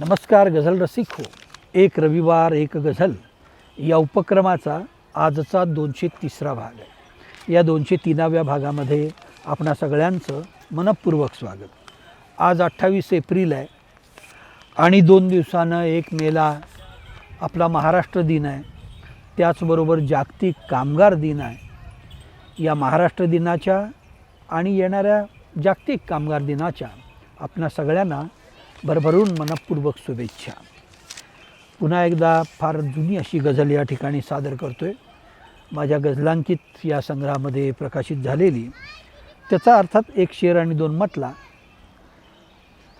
नमस्कार गझल रसिक हो. एक रविवार एक गझल. या उपक्रमाचा आजचा दोनशे तिसरा भाग आहे. या दोनशे तीनाव्या भागामध्ये आपणा सगळ्यांचं मनपूर्वक स्वागत. आज अठ्ठावीस एप्रिल आहे आणि दोन दिवसानं एक मेला आपला महाराष्ट्र दिन आहे. त्याचबरोबर जागतिक कामगार दिन आहे. या महाराष्ट्र दिनाच्या आणि येणाऱ्या जागतिक कामगार दिनाच्या आपणा सगळ्यांना भरभरून मनपूर्वक शुभेच्छा. पुन्हा एकदा फार जुनी अशी गझल या ठिकाणी सादर करतो आहे माझ्या गझलांकित या संग्रहामध्ये प्रकाशित झालेली. त्याचा अर्थात एक शेर आणि दोन म्हटला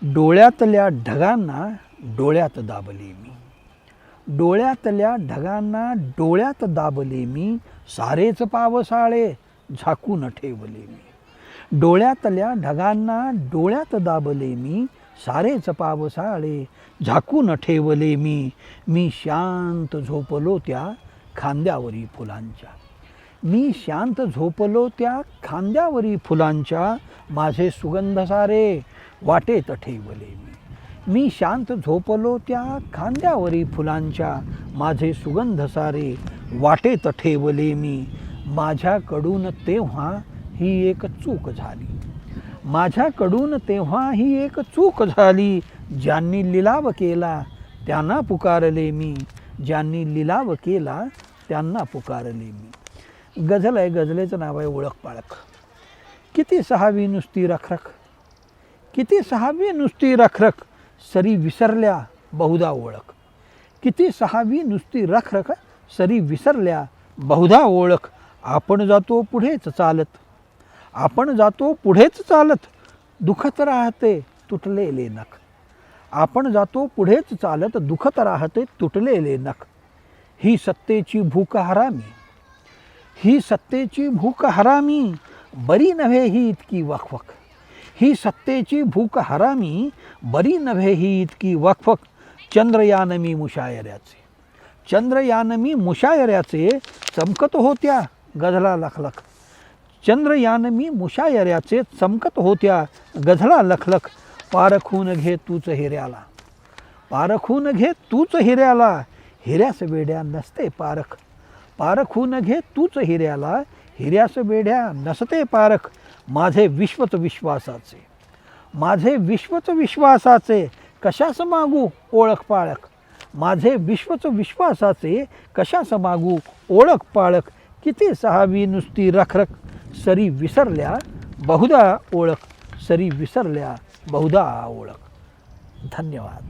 डोळ्यातल्या ढगांना डोळ्यात दाबले मी. डोळ्यातल्या ढगांना डोळ्यात दाबले मी. सारेच पावसाळे झाकून ठेवले मी. डोळ्यातल्या ढगांना डोळ्यात दाबले मी. सारेच पावसाळे झाकून ठेवले मी. मी शांत झोपलो त्या खांद्यावरी फुलांच्या. मी शांत झोपलो त्या खांद्यावरी फुलांच्या. माझे सुगंध सारे वाटेत ठेवले मी. मी शांत झोपलो त्या खांद्यावरी फुलांच्या. माझे सुगंध सारे वाटेत ठेवले मी. माझ्याकडून तेव्हा ही एक चूक झाली. माझ्याकडून तेव्हा ही एक चूक झाली. ज्यांनी लिलाव केला त्यांना पुकारले मी. ज्यांनी लिलाव केला त्यांना पुकारले मी. गझल आहे गझलेचं नाव आहे ओळख पाळख. किती सहावी नुसती रखरख? किती सहावी नुसती रखरख? सरी विसरल्या बहुधा ओळख. किती सहावी नुसती रखरख? सरी विसरल्या बहुधा ओळख. आपण जातो पुढेच चालत. आपण जातो पुढेच चालत. दुखत राहते तुटलेले नख. आपण जातो पुढेच चालत दुखत राहते तुटलेले नख. ही सत्तेची भूक हरामी. ही सत्तेची भूक हरामी बरी नव्हे ही इतकी वखवख. ही सत्तेची भूक हरामी बरी नव्हे ही इतकी वखवख. चंद्रयान मी मुशायऱ्याचे. चंद्रयान मी मुशायऱ्याचे चमकत होत्या गझला लखलख. चंद्रयान मी मुशायऱ्याचे चमकत होत्या. गझला लखलख पारखून घे तूच हिऱ्याला. पारखून घे तूच हिऱ्याला. हिऱ्यास वेड्या नसते पारख. पारखून घे तूच हिऱ्याला. हिऱ्यास वेड्या नसते पारख. माझे विश्वच विश्वासाचे. माझे विश्वच विश्वासाचे. कशास मागू ओळख पाळख? माझे विश्वच विश्वासाचे. कशास मागू ओळख पाळख? किती सहावी नुसती रखरख? सरी विसरल्या बहुधा ओळख. सरी विसरल्या बहुधा ओळख. धन्यवाद.